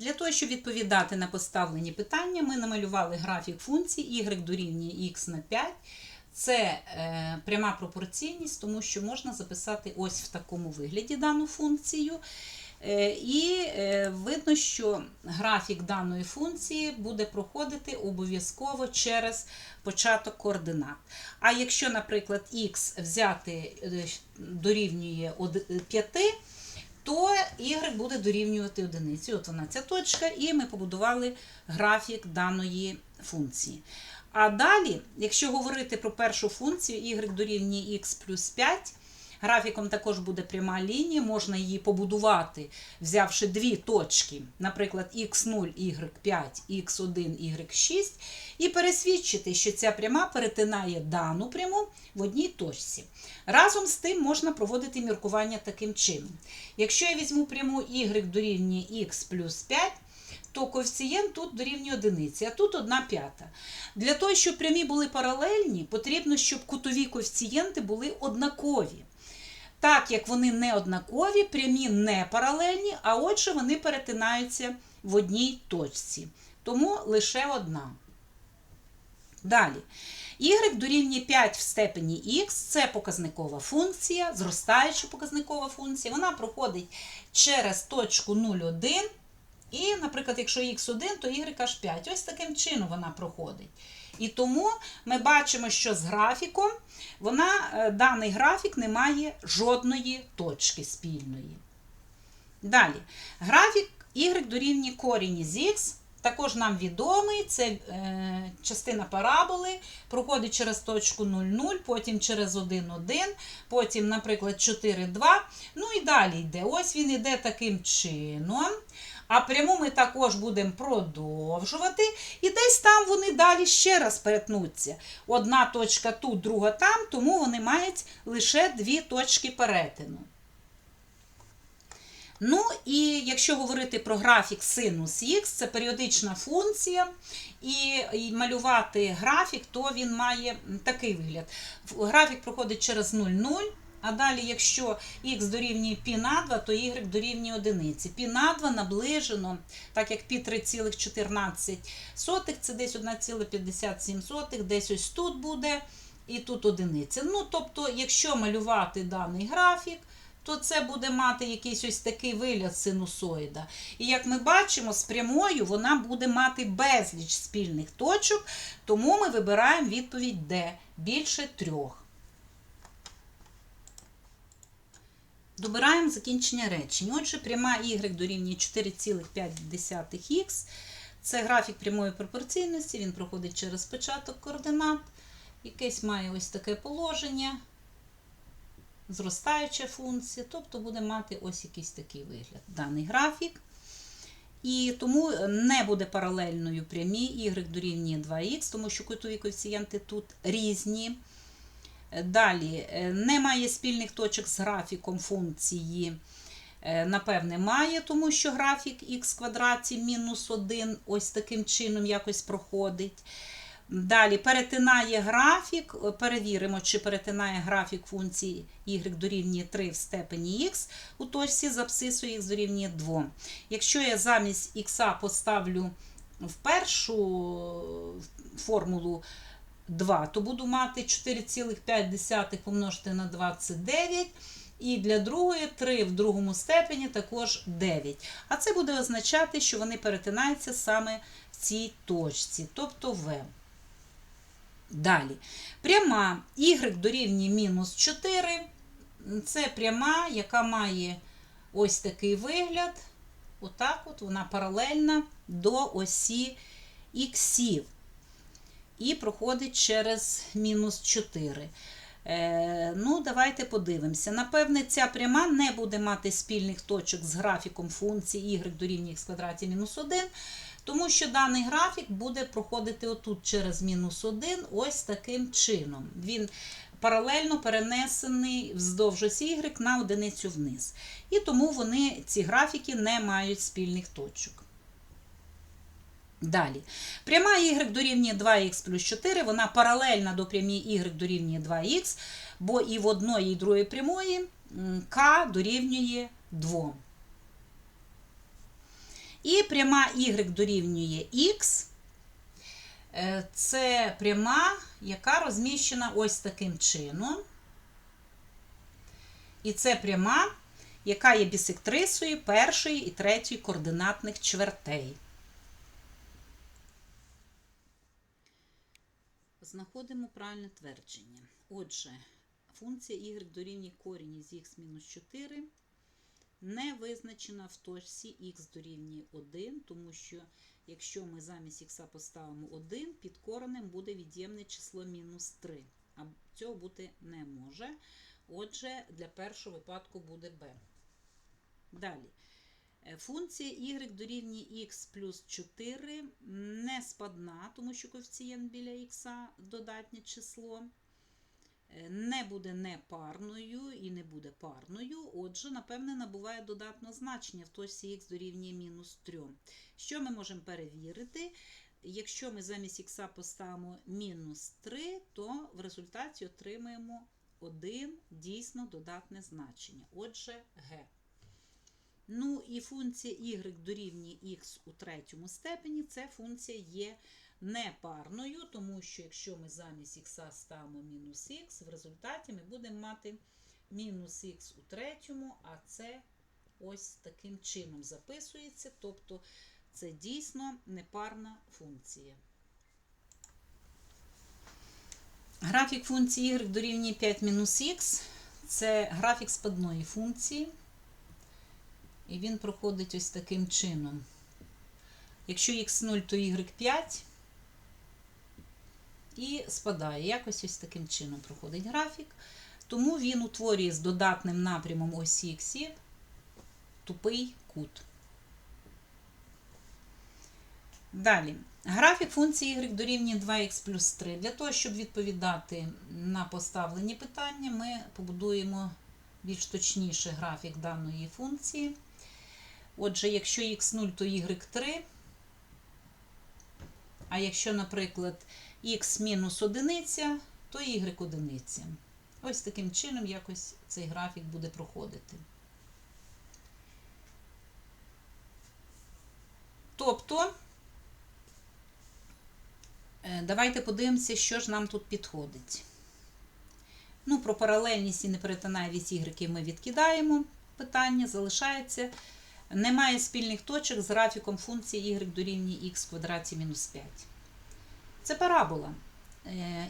Для того, щоб відповідати на поставлені питання, ми намалювали графік функції y дорівнює x на 5. Це е, пряма пропорційність, тому що можна записати ось в такому вигляді дану функцію. Е, і е, видно, що графік даної функції буде проходити обов'язково через початок координат. А якщо, наприклад, x взяти е, дорівнює од- 5, то y буде дорівнювати одиниці. От вона ця точка, і ми побудували графік даної функції. А далі, якщо говорити про першу функцію, y дорівнює x плюс 5, графіком також буде пряма лінія, можна її побудувати, взявши дві точки, наприклад, x0, y5, x1, y6, і пересвідчити, що ця пряма перетинає дану пряму в одній точці. Разом з тим можна проводити міркування таким чином. Якщо я візьму пряму y дорівнює x плюс 5, то коефіцієнт тут дорівнює одиниці, а тут 1 п'ята. Для того, щоб прямі були паралельні, потрібно, щоб кутові коефіцієнти були однакові. Так як вони не однакові, прямі не паралельні, а отже, вони перетинаються в одній точці. Тому лише одна. Далі. Y дорівнює 5 в степені х це показникова функція, зростаюча показникова функція. Вона проходить через точку 0,1. І, наприклад, якщо х1, то y аж 5. Ось таким чином вона проходить. І тому ми бачимо, що з графіком вона, е, даний графік не має жодної точки спільної. Далі. Графік y дорівнює корінь із х. Також нам відомий, це е, частина параболи, проходить через точку 0,0, потім через 1,1, потім, наприклад, 4,2. Ну і далі йде. Ось він йде таким чином. А пряму ми також будемо продовжувати. І десь там вони далі ще раз перетнуться. Одна точка тут, друга там, тому вони мають лише дві точки перетину. Ну, і якщо говорити про графік синус х, це періодична функція, і, і малювати графік, то він має такий вигляд. Графік проходить через 0,0. А далі, якщо х дорівнює π на 2, то y дорівнює 1. Пі на 2 наближено, так як π 3,14, це десь 1,57, десь ось тут буде, і тут одиниця. Ну, тобто, якщо малювати даний графік, то це буде мати якийсь ось такий вигляд синусоїда. І як ми бачимо, з прямою вона буде мати безліч спільних точок, тому ми вибираємо відповідь D більше трьох. Добираємо закінчення речень. Отже, пряма y дорівнює 4,5х. Це графік прямої пропорційності, він проходить через початок координат. Якесь має ось таке положення, зростаюча функція, тобто буде мати ось якийсь такий вигляд. Даний графік. І тому не буде паралельною прямі y дорівнює 2х, тому що кутові коефіцієнти тут різні. Далі, е, немає спільних точок з графіком функції. Е, Напевне, має, тому що графік х квадраті мінус 1 ось таким чином якось проходить. Далі перетинає графік, перевіримо, чи перетинає графік функції y дорівнює 3 в степені х, у точці з абсцису х дорівнює 2. Якщо я замість х поставлю в першу формулу 2, то буду мати 4,5 помножити на 29. І для другої 3 в другому степені також 9. А це буде означати, що вони перетинаються саме в цій точці, тобто В. Далі. Пряма y дорівнює мінус 4. Це пряма, яка має ось такий вигляд. Отак от вона паралельна до осі іксів і проходить через мінус 4. Е, ну, Давайте подивимося. Напевне, ця пряма не буде мати спільних точок з графіком функції y дорівнює х квадраті мінус 1, тому що даний графік буде проходити отут через мінус 1 ось таким чином. Він паралельно перенесений вздовж осі y на одиницю вниз. І тому вони, ці графіки, не мають спільних точок. Далі. Пряма y дорівнює 2х плюс 4, вона паралельна до прямій y дорівнює 2х, бо і в одної, і другої прямої k дорівнює 2. І пряма y дорівнює x. Е, Це пряма, яка розміщена ось таким чином. І це пряма, яка є бісектрисою першої і третьої координатних чвертей. Знаходимо правильне твердження. Отже, функція y дорівнює корінь із х мінус 4 не визначена в точці х дорівнює 1, тому що якщо ми замість х поставимо 1, під коренем буде від'ємне число мінус 3. А цього бути не може. Отже, для першого випадку буде b. Далі. Е, Функція y дорівнює x плюс 4 не спадна, тому що коефіцієнт біля х додатнє число. Е, Не буде непарною і не буде парною. Отже, напевне, набуває додатне значення в точці х дорівнює мінус 3. Що ми можемо перевірити? Якщо ми замість х поставимо мінус 3, то в результаті отримаємо один дійсно додатне значення. Отже, g. Ну і функція y дорівнює x у третьому степені, це функція є непарною, тому що якщо ми замість х ставимо мінус х, в результаті ми будемо мати мінус х у третьому, а це ось таким чином записується, тобто це дійсно непарна функція. Графік функції y дорівнює 5 мінус х. Це графік спадної функції. І він проходить ось таким чином. Якщо х0, то y5 і спадає. Якось ось таким чином проходить графік. Тому він утворює з додатним напрямом осі х тупий кут. Далі. Графік функції y дорівнює 2х плюс 3. Для того, щоб відповідати на поставлені питання, ми побудуємо більш точніше графік даної функції. Отже, якщо х0, то y3. А якщо, наприклад, х мінус одиниця, то y одиниця. Ось таким чином якось цей графік буде проходити. Тобто, е, давайте подивимося, що ж нам тут підходить. Ну, про паралельність і неперетинайність y ми відкидаємо питання, залишається. Немає спільних точок з графіком функції y дорівнює х в квадраті мінус 5. Це парабола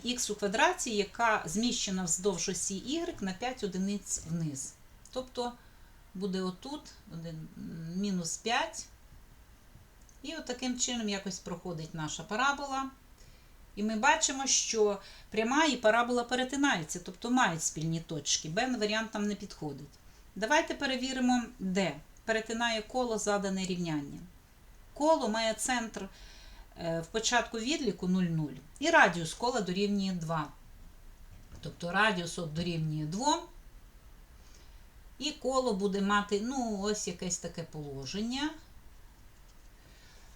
х у квадраті, яка зміщена вздовж осі y на 5 одиниць вниз. Тобто буде отут мінус 5. І от таким чином якось проходить наша парабола. І ми бачимо, що пряма і парабола перетинаються, тобто мають спільні точки. Б варіант там не підходить. Давайте перевіримо, де перетинає коло задане рівняння. Коло має центр в початку відліку 0,0. І радіус кола дорівнює 2. Тобто радіус от дорівнює 2. І коло буде мати, ну, ось якесь таке положення.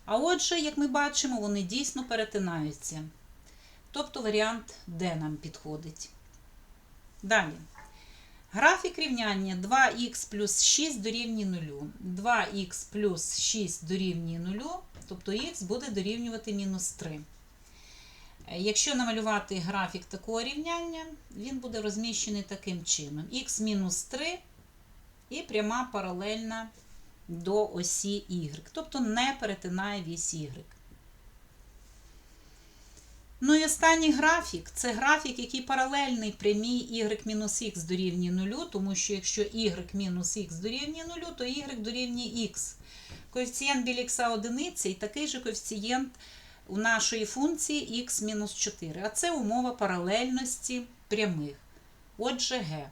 А отже, як ми бачимо, вони дійсно перетинаються. Тобто варіант D нам підходить. Далі. Графік рівняння 2х плюс 6 дорівнює 0. 2х плюс 6 дорівнює 0, тобто х буде дорівнювати мінус 3. Якщо намалювати графік такого рівняння, він буде розміщений таким чином: х мінус 3 і пряма паралельна до осі y, тобто не перетинає вісь y. Ну і останній графік це графік, який паралельний прямій y-х дорівнює 0, тому що якщо y-х дорівнює 0, то y дорівнює х. Коефіцієнт біля х одиниця і такий же коефіцієнт у нашої функції х-4. А це умова паралельності прямих. Отже, g.